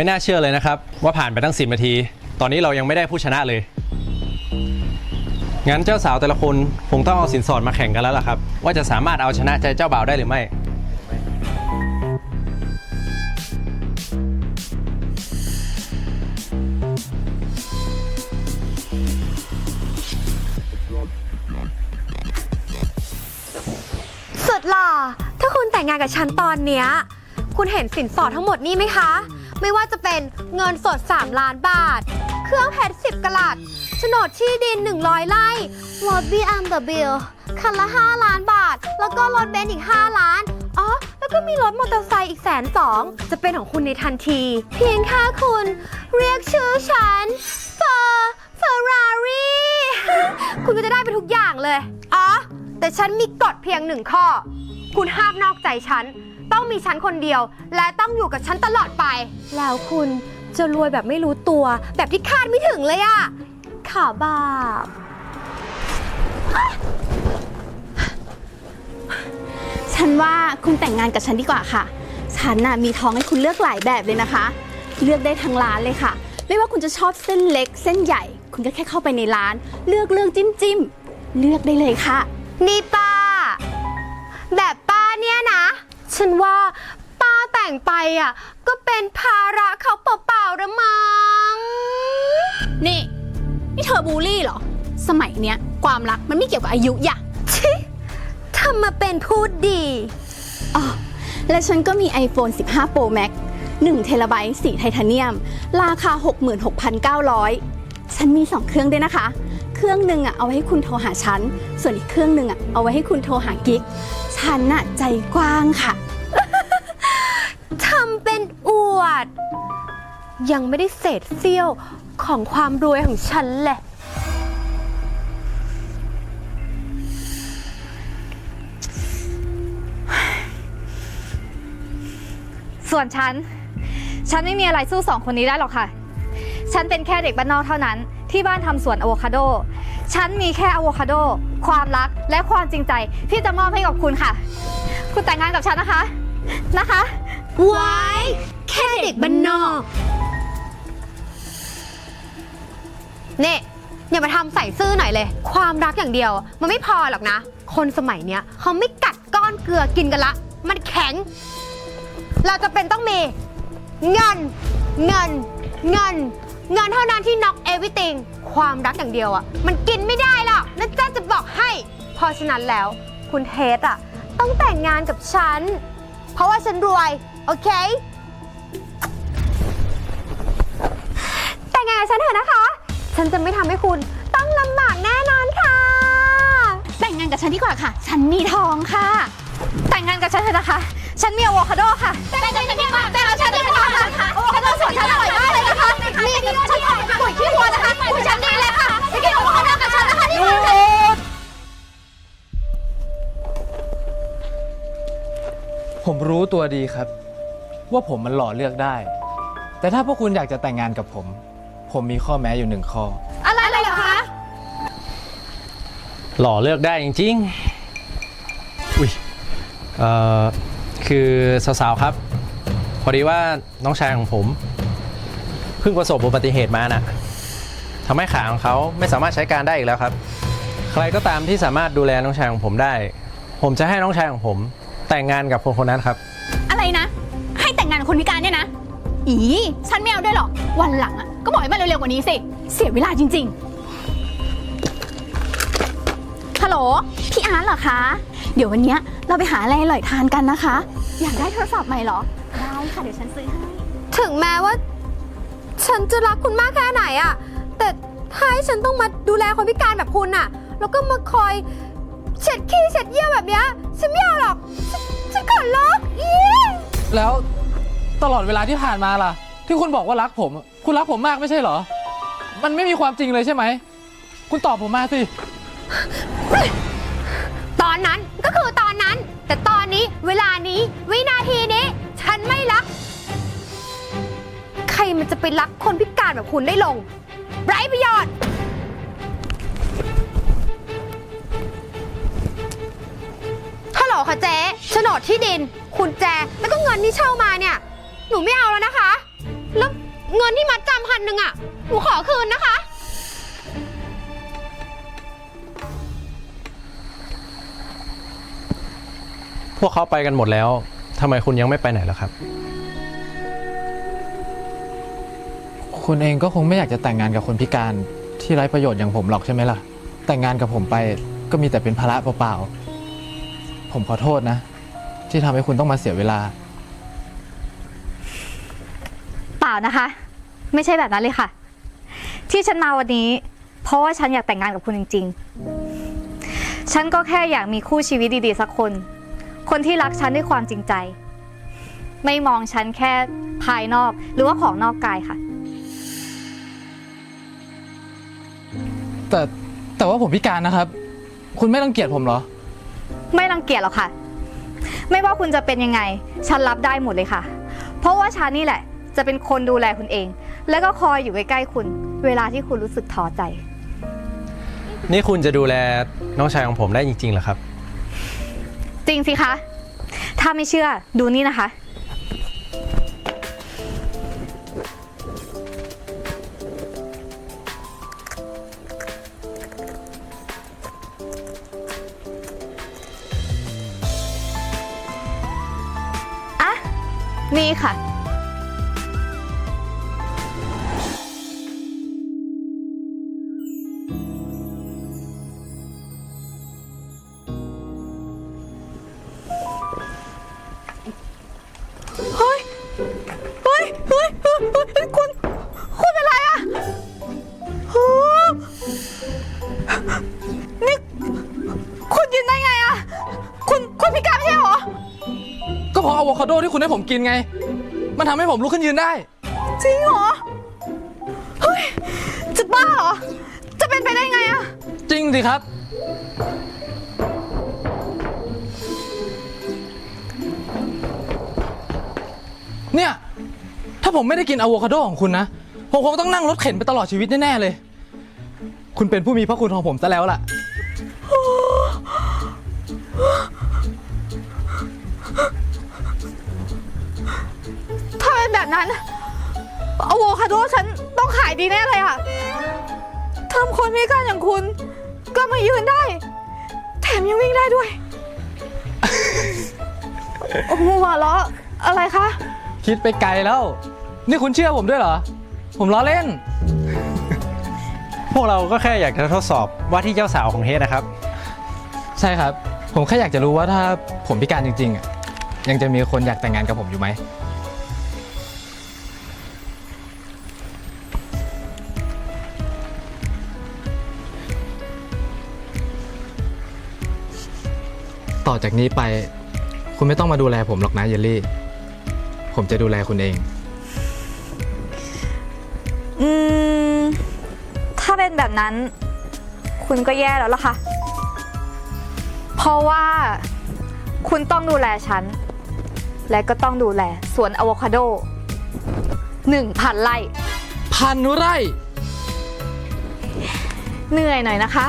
ไม่น่าเชื่อเลยนะครับ ว่าผ่านไปตั้งสินาที ตอนนี้เรายังไม่ได้ผู้ชนะเลย งั้นเจ้าสาวแต่ละคนคงต้องเอาสินสอดมาแข่งกันแล้วล่ะครับ ว่าจะสามารถเอาชนะใจเจ้าบ่าวได้หรือไม่สุดหล่อถ้าคุณแต่งงานกับฉันตอนเนี้ย คุณเห็นสินสอดทั้งหมดนี่ไหมคะ ไม่ว่าจะเป็นเงินสด 3 ล้านบาท เครื่องเพชร10 กะลัดโฉนดที่ดิน 100 ไร่รถ BMW คันละ 5 ล้านบาท แล้วก็รถเบนซ์อีก 5 ล้าน อ๋อ แล้วก็มีรถมอเตอร์ไซค์อีกแสนสองจะเป็นของคุณในทันที เพียงแค่คุณ เรียกชื่อฉันเฟอร์เฟอร์รารี่คุณก็จะได้ไปทุกอย่างเลย อ๋อ แต่ฉันมีกฎเพียงหนึ่งข้อ คุณห้ามนอกใจฉัน ต้องมีฉันคนเดียว และต้องอยู่กับฉันตลอดไป แล้วคุณจะรวยแบบไม่รู้ตัว แบบที่คาดไม่ถึงเลยอะข่าวบาปฉันว่าคุณแต่งงานกับฉันดีกว่าค่ะ ฉันน่ะมีท้องให้คุณเลือกหลายแบบเลยนะคะ เลือกได้ทั้งร้านเลยค่ะ ไม่ว่าคุณจะชอบเส้นเล็ก เส้นใหญ่ คุณก็แค่เข้าไปในร้าน เลือกเลือกจิ้มจิ้มเลือกได้เลยค่ะ นี่ป้า แบบป้าเนี่ยนะ ฉันว่าป้าแต่งไปอะก็เป็นภาระเขาเปล่าๆละมั้ง นี่ นี่เธอบูลลี่เหรอ สมัยเนี้ยความรักมันไม่เกี่ยวกับอายุอย่ะชิทำมาเป็นพูดดี อ๋อ และฉันก็มี iPhone 15 Pro Max 1เทราไบต์สีไทเทเนียม ราคา 66,900 ฉันมี 2 เครื่องด้วยนะคะ เครื่องหนึ่งอะเอาไว้ให้คุณโทรหาฉัน ส่วนอีกเครื่องหนึ่งอะเอาไว้ให้คุณโทรหากิ๊ก ฉันน่ะใจกว้างค่ะ ยังไม่ได้เศษเสี้ยวของความรวยของฉันแหละ ส่วนฉัน ฉันไม่มีอะไรสู้สองคนนี้ได้หรอกค่ะ ฉันเป็นแค่เด็กบ้านนอกเท่านั้น ที่บ้านทำสวนอะโวคาโด ฉันมีแค่อะโวคาโด ความรักและความจริงใจที่จะมอบให้กับคุณค่ะ คุณแต่งงานกับฉันนะคะ นะคะ ไว้ แค่เด็กบ้านนอก นี่ยอย่ามาทำใส่ซื่อหน่อยเลย ความรักอย่างเดียว มันไม่พอหรอกนะ คนสมัยเนี้ยเขาไม่กัดก้อนเกลือกินกันละ มันแข็ง เราจะเป็นต้องมี เงิน เงิน เงิน เงินเท่านั้นที่ knock everything ความรักอย่างเดียวอะ่ะ มันกินไม่ได้หรอกนั่นจ้าจะบอกให้ เพราะฉะนั้นแล้ว คุณเทสอะ่ะ ต้องแต่งงานกับฉัน เพราะว่าฉันรวย โอเค แต่งงานกับฉันเถอะนะคะ ฉันจะไม่ทำให้คุณต้องลำบากแน่นอนค่ะ แต่งงานกับฉันดีกว่าค่ะ ฉันมีทองค่ะ แต่งงานกับฉันเถอะนะคะ ฉันมีอะโวคาโดค่ะ แต่งงานกับฉันดีกว่าแต่งงานกับฉันดีกว่าค่ะอะโวคาโดสวนฉันอร่อยมากเลยนะคะนี่ฉันขอปุ๋ยขี้วัวนะคะปุ๋ยฉันดีเลยค่ะจะกินอะโวคาโดกับฉันนะคะนี่ผมรู้ตัวดีครับ ว่าผมมันหล่อเลือกได้ แต่ถ้าพวกคุณอยากจะแต่งงานกับผม ผมมีข้อแม้อยู่หนึ่งข้อ อะไรเหรอคะหล่อเลือกได้จริงๆ อุ้ย เอ่อ คือสาวๆ ครับ พอดีว่าน้องชายของผม เพิ่งประสบอุบัติเหตุมาน่ะทำให้ขาของเขาไม่สามารถใช้การได้อีกแล้วครับ ใครก็ตามที่สามารถดูแลน้องชายของผมได้ ผมจะให้น้องชายของผม แต่งงานกับคนคนนั้นครับ อะไรนะ ให้แต่งงานกับคนพิการเนี่ยนะ อีฉันไม่เอาด้วยหรอก วันหลังอะ ก็บอกให้มาเร็วๆกว่านี้สิ เสียเวลาจริงๆ ฮัลโหล พี่อาร์ตเหรอคะ เดี๋ยววันเนี้ยเราไปหาอะไรอร่อยทานกันนะคะ อยากได้โทรศัพท์ใหม่เหรอ ได้ค่ะ เดี๋ยวฉันซื้อให้ ถึงแม้ว่า ฉันจะรักคุณมากแค่ไหนอะแต่ถ้าให้ฉันต้องมาดูแลคนพิการแบบคุณอะแล้วก็มาคอยเช็ดขี้เช็ดเยี่ยวแบบเนี้ยฉันไม่เอาหรอก ฉันฉันขอร้องอี แล้วตลอดเวลาที่ผ่านมาล่ะ ที่คุณบอกว่ารักผม คุณรักผมมากไม่ใช่เหรอ มันไม่มีความจริงเลยใช่ไหม คุณตอบผมมาสิ ตอนนั้นก็คือตอนนั้น แต่ตอนนี้เวลานี้วินาทีนี้ ฉันไม่รัก ใครมันจะไปรักคนพิการแบบคุณได้ลง ไร้ประโยชน์ ฮัลโหลค่ะเจ๊โฉนดที่ดิน คุณแจ แล้วก็เงินที่เช่ามาเนี่ย หนูไม่เอาแล้วนะคะ แล้วเงินที่มัดจำพันหนึ่งอะหนูขอคืนนะคะ พวกเขาไปกันหมดแล้วทำไมคุณยังไม่ไปไหนล่ะครับ คุณเองก็คงไม่อยากจะแต่งงานกับคนพิการที่ไร้ประโยชน์อย่างผมหรอกใช่ไหมล่ะ แต่งงานกับผมไปก็มีแต่เป็นภาระเปล่าๆ ผมขอโทษนะ ที่ทำให้คุณต้องมาเสียเวลา ล่านะคะ ไม่ใช่แบบนั้นเลยค่ะ ที่ฉันมาวันนี้ เพราะว่าฉันอยากแต่งงานกับคุณจริง ๆ ฉันก็แค่อยากมีคู่ชีวิตดีๆสักคน คนที่รักฉันด้วยความจริงใจ ไม่มองฉันแค่ภายนอกหรือว่าของนอกกายค่ะ แต่แต่ว่าผมพิการนะครับ คุณไม่รังเกียจผมเหรอ ไม่รังเกียจหรอกค่ะ ไม่ว่าคุณจะเป็นยังไง ฉันรับได้หมดเลยค่ะ เพราะว่าฉันนี่แหละ จะเป็นคนดูแลคุณเอง แล้วก็คอยอยู่ใกล้ๆคุณ เวลาที่คุณรู้สึกท้อใจ นี่คุณจะดูแลน้องชายของผมได้จริงๆเหรอครับ จริงสิคะ ถ้าไม่เชื่อดูนี่นะคะอะ ผมกินไง มันทำให้ผมลุกขึ้นยืนได้ จริงเหรอ เฮ้ย จะบ้าเหรอ จะเป็นไปได้ไงอะจริงสิครับ เนี่ย ถ้าผมไม่ได้กินอะโวคาโดของคุณนะ ผมคงต้องนั่งรถเข็นไปตลอดชีวิตแน่ ๆ เลย คุณเป็นผู้มีพระคุณของผมซะแล้วล่ะ นแบบนั้นอะโวคาโดฉันต้องขายดีแน่เลยอะทำคนพิการอย่างคุณ ก็มายืนได้ แถมยังวิ่งได้ด้วย โอ้โหหัวเราะอะไรคะ คิดไปไกลแล้ว นี่คุณเชื่อผมด้วยเหรอ ผมล้อเล่น พวกเราก็แค่อยากจะทดสอบว่าที่เจ้าสาวของเฮดนะครับ ใช่ครับ ผมแค่อยากจะรู้ว่าถ้าผมพิการจริงๆอะยังจะมีคนอยากแต่งงานกับผมอยู่ไหม ต่อจากนี้ไป คุณไม่ต้องมาดูแลผมหรอกนะเยลลี่ ผมจะดูแลคุณเอง อืม ถ้าเป็นแบบนั้น คุณก็แย่แล้วล่ะค่ะ เพราะว่าคุณต้องดูแลฉัน และก็ต้องดูแลสวนอะโวคาโดหนึ่งพันไร่ พันไร่ เหนื่อยหน่อยนะคะ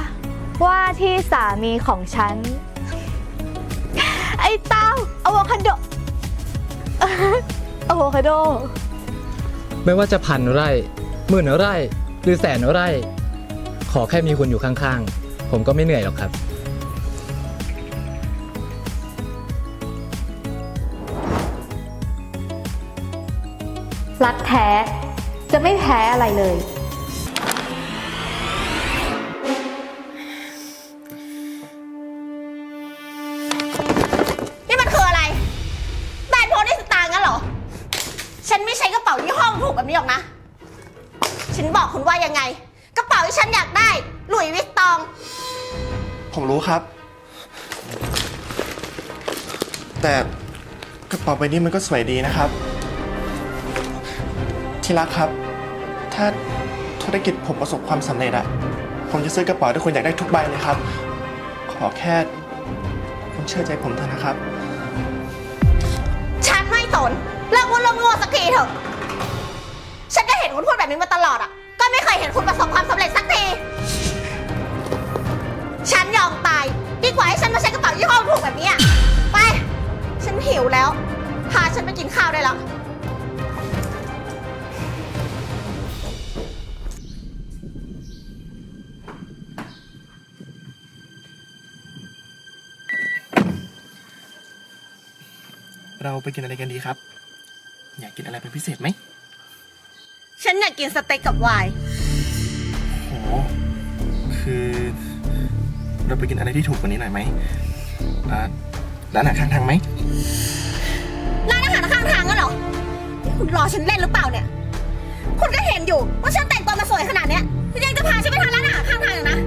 ว่าที่สามีของฉัน คาโดอะโวคาโด ไม่ว่าจะพันไร่หมื่นไร่ หรือแสนไร่ ขอแค่มีคุณอยู่ข้างๆ ผมก็ไม่เหนื่อยหรอกครับ รักแท้ จะไม่แพ้อะไรเลย นี้หรอกนะฉันบอกคุณว่ายังไง กระเป๋าที่ฉันอยากได้ หลุยส์วิตตอง ผมรู้ครับ แต่กระเป๋าใบนี้มันก็สวยดีนะครับ ที่รักครับ ถ้าธุรกิจผมประสบความสำเร็จอะผมจะซื้อกระเป๋าที่คุณอยากได้ทุกใบเลยครับ ขอแค่คุณเชื่อใจผมเถอะนะครับ ฉันไม่สนเลิกพูดเรื่องโง่สักทีเถอะ นคุณพูดแบบนี้มาตลอดอะ ก็ไม่เคยเห็นคุณประสบความสำเร็จสักที ฉันยอมตาย ดีกว่าให้ฉันมาใช้กระเป๋ายี่ห้อถูกแบบนี้อะไป ฉันหิวแล้ว พาฉันไปกินข้าวได้แล้ว เราไปกินอะไรกันดีครับ อยากกินอะไรเป็นพิเศษไหม ฉันอยากกินสเต็กกับไวน์ โห คือ เราไปกินอะไรที่ถูกกว่านี้หน่อยไหมอ่าร้านอาหารข้างทางไหม ร้านอาหารข้างทางก็เหรอนี่คุณรอฉันเล่นหรือเปล่าเนี่ย คุณก็เห็นอยู่ว่าฉันแต่งตัวมาสวยขนาดเนี้ยคุณยังจะพาฉันไปทานร้านอาหารข้างทางอีกนะ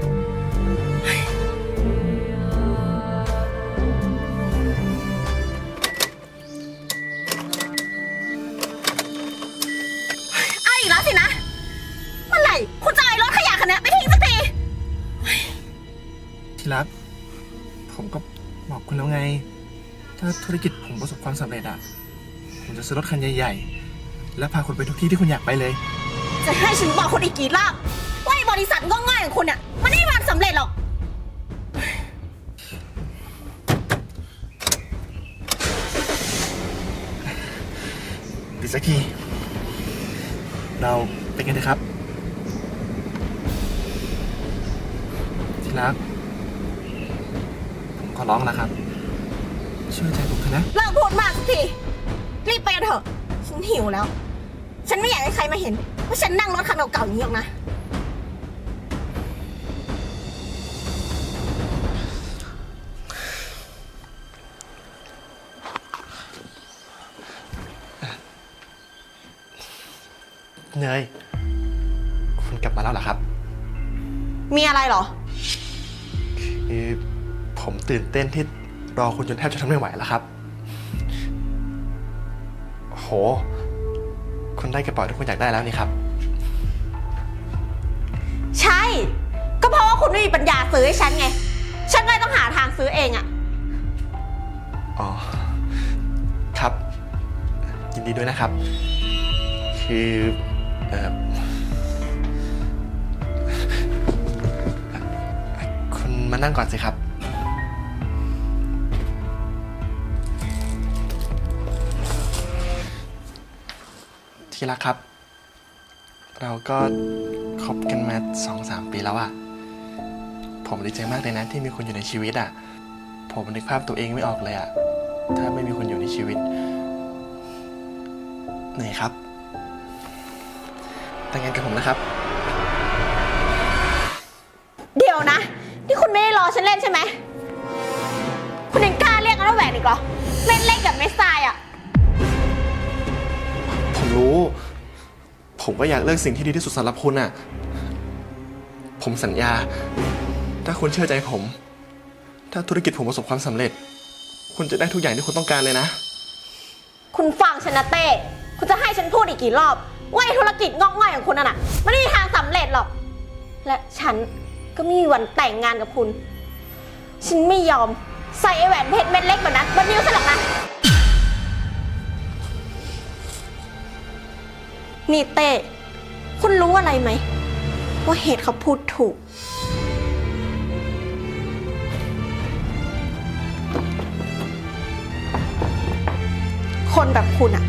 ที่รัก ผมก็บอกคุณแล้วไง ถ้าธุรกิจผมประสบความสำเร็จอะผมจะซื้อรถคันใหญ่ ๆ แล้วพาคุณไปทุกที่ที่คุณอยากไปเลย จะให้ฉันบอกคุณอีกกี่รอบว่าไอ้บริษัทงง่อยๆของคุณเนี่ยมันไม่มีวันสำเร็จหรอกดีสักทีเราไปกันเถอะครับ ที่รักผมขอ ร้องแล้วครับช่วยใจผมเถอะนะ เลิกพูดมากสักที รีบไปกันเถอะ ฉันหิวแล้ว ฉันไม่อยากให้ใครมาเห็นว่าฉันนั่งรถคันเก่าๆอย่างนี้หรอกนะ เนย คุณกลับมาแล้วเหรอครับ มีอะไรเหรอ คือผม ตื่นเต้นที่รอคุณจนแทบจะทนไม่ไหวแล้วครับ โห คุณได้กระเป๋าที่คุณอยากได้แล้วนี่ครับ ใช่ ก็เพราะว่าคุณไม่มีปัญญาซื้อให้ฉันไง ฉันก็เลยต้องหาทางซื้อเองอะอ๋อ ครับ ยินดีด้วยนะครับ คือเอ่อคุณมานั่งก่อนสิครับ ที่รักครับ เราก็คบกันมาสองสามปีแล้วอะผมดีใจมากเลยนะที่มีคุณอยู่ในชีวิตอะผมนึกภาพตัวเองไม่ออกเลยอะถ้าไม่มีคุณอยู่ในชีวิตเหนื่อยครับแต่งงานกับผมนะครับ เดี๋ยวนะ ที่คุณไม่ได้รอฉันเล่นใช่ไหม คุณยังกล้าเรียกกันว่าแหวนอีกเหรอ เล่นเล่นกับเมสไซายอะ รู้ ผมก็อยากเลือกสิ่งที่ดีที่สุดสำหรับคุณน่ะ ผมสัญญา ถ้าคุณเชื่อใจผม ถ้าธุรกิจผมประสบความสำเร็จ คุณจะได้ทุกอย่างที่คุณต้องการเลยนะ คุณฟังฉันะเต้ คุณจะให้ฉันพูดอีกกี่รอบว่าไอ้ธุรกิจงอกง่อยของคุณน่ะนะไม่ได้มีทางสำเร็จหรอก และฉันก็ไม่มีวันแต่งงานกับคุณ ฉันไม่ยอมใส่ไอ้แหวนเพชรเม็ดเล็กแบบนั้นบนนิ้วฉันหรอกนะ นี่เต้ คุณรู้อะไรไหม ว่าเหตุเขาพูดถูก คนแบบคุณอะ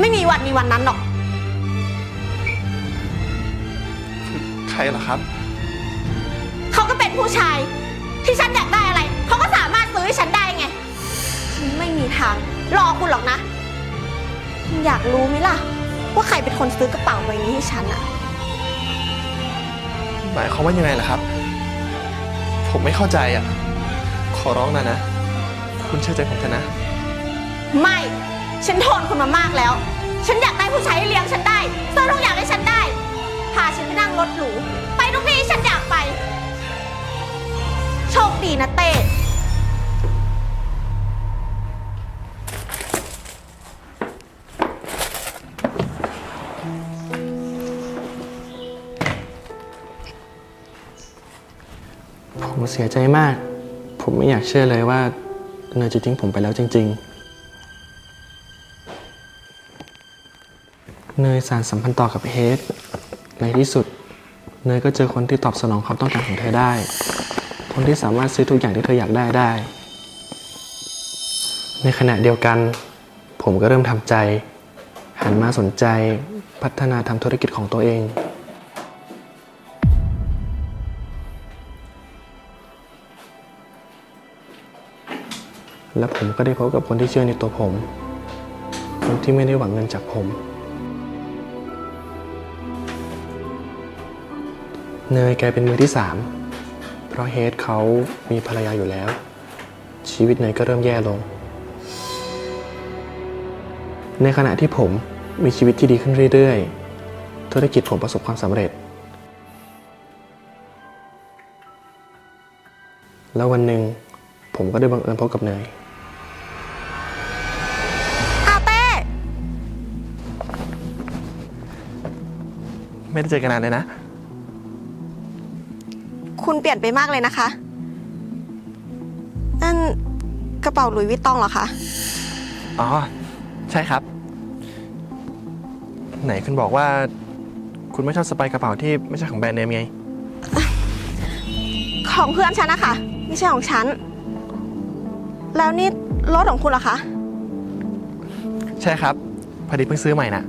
ไม่มีวันมีวันนั้นหรอก ใครเหรอครับ เขาก็เป็นผู้ชาย ที่ฉันอยากได้อะไร เขาก็สามารถซื้อให้ฉันได้ไง ฉันไม่มีทางรอคุณหรอกนะ คุณอยากรู้ไหมล่ะ ว่าใครเป็นคนซื้อกระเป๋าใบนี้ให้ฉันอะหมายความว่ายังไงล่ะครับ ผมไม่เข้าใจอะ ขอร้องนะนะ คุณเชื่อใจผมเถอะนะ ไม่ ฉันทนคุณมามากแล้ว ฉันอยากได้ผู้ชายที่เลี้ยงฉันได้ซื้อทุกอย่างให้ฉันได้ พาฉันไปนั่งรถหรู ไปทุกที่ที่ฉันอยากไป โชคดีนะเต้ ผมเสียใจมาก ผมไม่อยากเชื่อเลยว่าเนยจะทิ้งผมไปแล้วจริง ๆ เนยสารสัมพันธ์ต่อกับเฮดในที่สุด เนยก็เจอคนที่ตอบสนองความต้องการของเธอได้ คนที่สามารถซื้อทุกอย่างที่เธออยากได้ได้ ในขณะเดียวกัน ผมก็เริ่มทำใจ หันมาสนใจพัฒนาทำธุรกิจของตัวเอง และผมก็ได้พบกับคนที่เชื่อในตัวผม คนที่ไม่ได้หวังเงินจากผม เนยกลายเป็นมือที่สามเพราะเฮดเขามีภรรยาอยู่แล้ว ชีวิตเนยก็เริ่มแย่ลง ในขณะที่ผมมีชีวิตที่ดีขึ้นเรื่อยๆ ธุรกิจผมประสบความสำเร็จ แล้ววันหนึ่งผมก็ได้บังเอิญพบกับเนย ไม่ได้เจอกันนานเลยนะ คุณเปลี่ยนไปมากเลยนะคะ นั่นกระเป๋าหลุยส์วิตตองเหรอคะ อ๋อ ใช่ครับ ไหนคุณบอกว่า คุณไม่ชอบสไปายกระเป๋าที่ไม่ใช่ของแบรนด์เนมไง ของเพื่อนฉันนะคะ ไม่ใช่ของฉัน แล้วนี่รถของคุณเหรอคะ ใช่ครับ พอดีเพิ่งซื้อใหม่น่ะ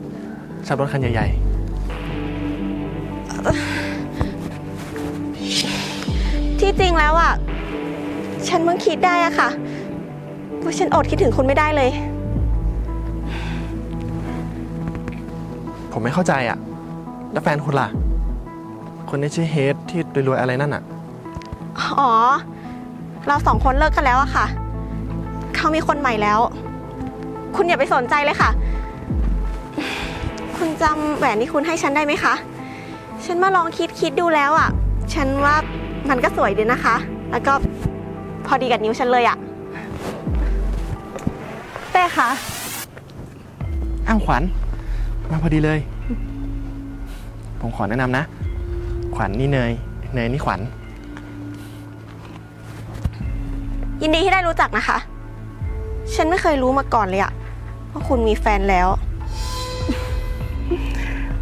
ชอบรถคันใหญ่ ที่จริงแล้วอะ ฉันเพิ่งคิดได้อะค่ะ ว่าฉันอดคิดถึงคุณไม่ได้เลยๆผมไม่เข้าใจอะ แล้วแฟนคุณล่ะ คนนี้ชื่อเฮดที่รวยๆอะไรนั่นอะ อ๋อ เราสองคนเลิกกันแล้วอะค่ะ เขามีคนใหม่แล้ว คุณอย่าไปสนใจเลยค่ะ คุณจำแหวนที่คุณให้ฉันได้ไหมคะ ฉันมาลองคิดคิดดูแล้วอะฉันว่า มันก็สวยดีนะคะ แล้วก็พอดีกับนิ้วฉันเลยอะเต้คะอ้าวขวัญ มาพอดีเลย ผมขอแนะนำนะ ขวัญนี่เนย เนยนี่ขวัญ ยินดีที่ได้รู้จักนะคะ ฉันไม่เคยรู้มาก่อนเลยอะว่าคุณมีแฟนแล้ว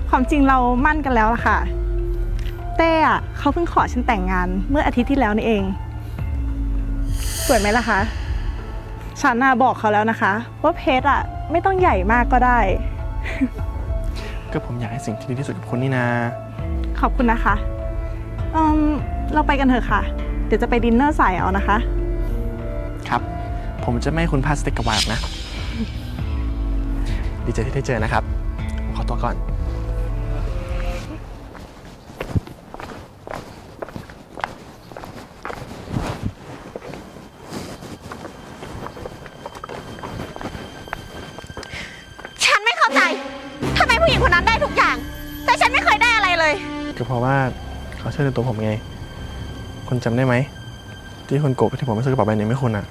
ความจริงเรามั่นกันแล้วล่ะค่ะ เต้อะ เขาเพิ่งขอฉันแต่งงานเมื่ออาทิตย์ที่แล้วนี่เอง สวยไหมล่ะคะฉันน่ะบอกเขาแล้วนะคะ ว่าเพชรอะไม่ต้องใหญ่มากก็ได้ ก็ผมอยากให้สิ่งที่ดีที่สุดกับคุณนี่นาขอบคุณนะคะเอิ่มเราไปกันเถอะค่ะ เดี๋ยวจะไปดินเนอร์สายเอานะคะ ครับ ผมจะไม่ให้คุณพลาดสเต็กกับวายหรอกนะ ดีใจที่ได้เจอนะครับผมขอตัวก่อนฉัน ก็เพราะว่าเขาเชื่อในตัวผมไง คุณจำได้ไหม ที่คุณโกรธที่ผมไม่ซื้อกระเป๋าแบรนด์เนมให้คุณอะ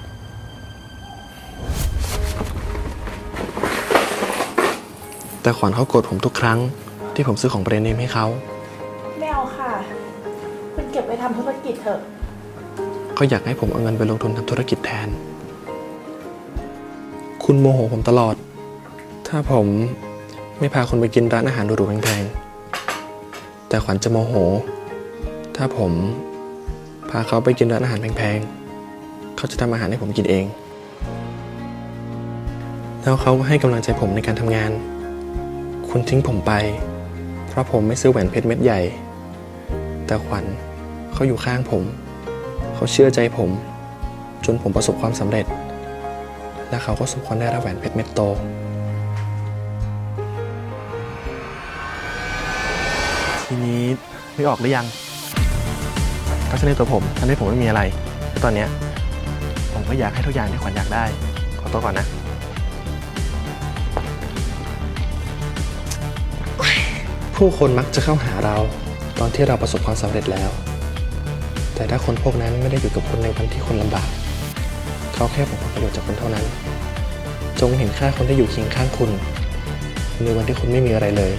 แต่ขวัญเขาโกรธผมทุกครั้ง ที่ผมซื้อของแบรนด์เนมให้เขาไม่เอาค่ะ คุณเก็บไปทำธุรกิจเถอะเขาอยากให้ผมเอาเงินไปลงทุนทำธุรกิจแทน คุณโมโหผมตลอด ถ้าผมไม่พาคุณไปกินร้านอาหารหรูๆแพงๆ แต่ขวัญจะโมโห ถ้าผมพาเขาไปกินร้านอาหารแพงๆ เขาจะทำอาหารให้ผมกินเอง แล้วเขาก็ให้กำลังใจผมในการทำงาน คุณทิ้งผมไป เพราะผมไม่ซื้อแหวนเพชรเม็ดใหญ่ แต่ขวัญเขาอยู่ข้างผม เขาเชื่อใจผม จนผมประสบความสำเร็จ และเขาก็สมควรได้รับแหวนเพชรเม็ดโต ทีนี้นึกออกหรือยังก็ใช่ในตัวผมทำให้ผมไม่มีอะไรแต่ตอนเนี้ยผมก็อยากให้ทุกอย่างที่ขวัญอยากได้ ขอตัวก่อนนะ ผู้คนมักจะเข้าหาเราตอนที่เราประสบความสำเร็จแล้ว แต่ถ้าคนพวกนั้นไม่ได้อยู่กับคุณในวันที่คุณลำบาก เขาแค่ผลประโยชน์จากคุณเท่านั้น จงเห็นค่าคนที่อยู่เคียงข้างคุณ ในวันที่คุณไม่มีอะไรเลย